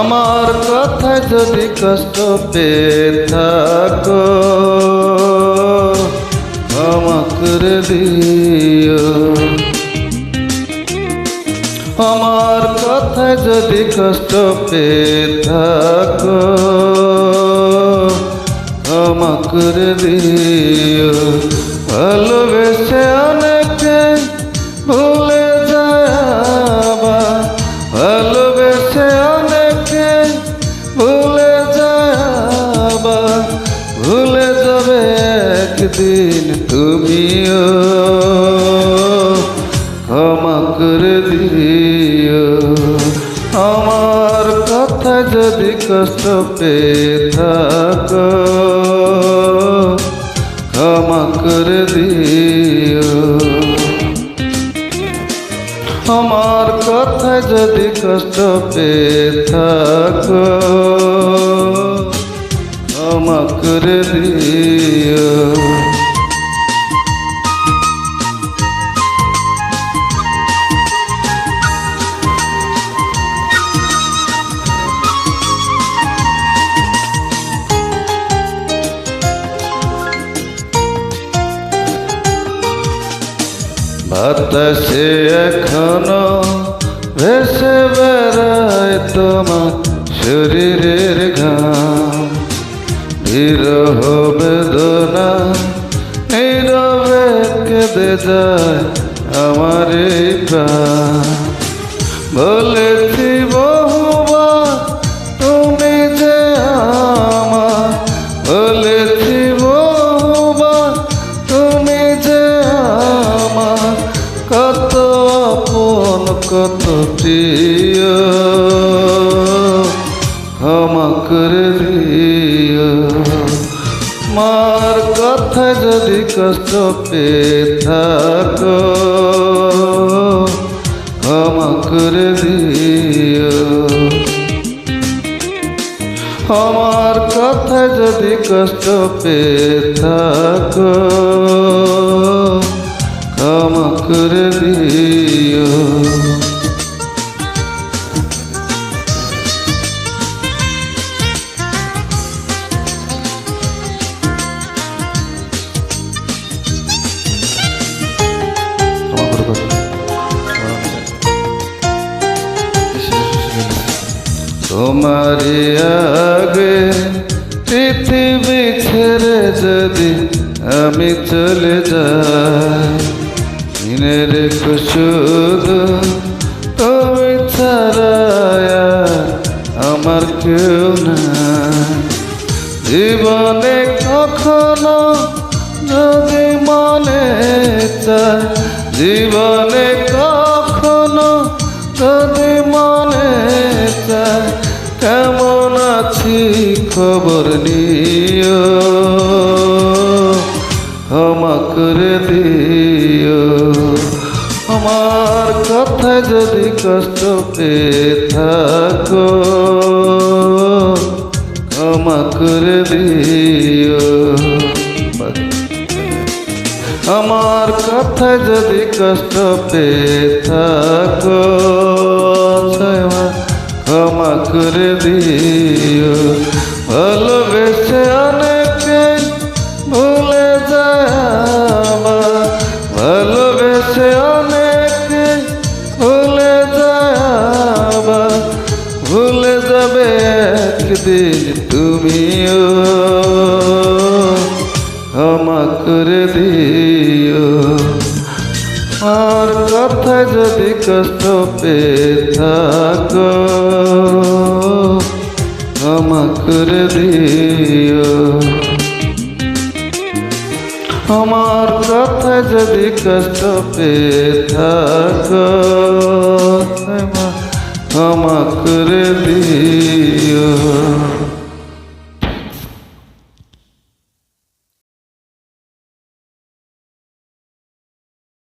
আমার কথায় যদি কষ্ট পেয়ে থাকো, ক্ষমা করে দিও। আমার কথায় যদি কষ্ট পেয়ে থাকো ক্ষমা করে দিও। ভালোবেসে অনেকে ভুলে যায় ভালোবেসে অনেকে ভুলে যায় ভুলে যাবে একদিন তুমিও। ক্ষমা করে দিও। আমার কথা যদি কষ্ট পেয়ে থাকো করে দিও। আমার কথা যদি কষ্ট পেয়ে থাকো ক্ষমা করে দিও। বাতাসে এখনও ভেসে বেড়ায় তোমার শরীরের ঘাম। বিরহ বেদনা নীরবে কেঁদে যায় আমার বলে কত প্রিয় ক্ষমা করে দিও মার কথা যদি কষ্ট পেয়ে থাকো ক্ষমা করে দিও আমার কথা যদি কষ্ট পেয়ে থাকো ক্ষমা করে দিও তোমারি আগে পৃথিবী ছেড়ে যদি আমি চলে যাই কিনে রেখো তুমি ছাড়া আমার কেউ না জীবনে কখনো যদি মনে চায়, জীবনে কখনো খবর নিও ক্ষমা করে দিও। আমার কথা যদি কষ্ট পেয়ে থাকো ক্ষমা করে দিও। আমার কথা যদি কষ্ট পেয়ে থাকো ক্ষমা করে দিও। একদিন তুমিও ক্ষমা করে দিও। আর কথা যদি কষ্ট পেয়ে থাকো, ক্ষমা করে দিও। আমার কথা যদি কষ্ট পেয়ে থাকো ক্ষমা করে দিও।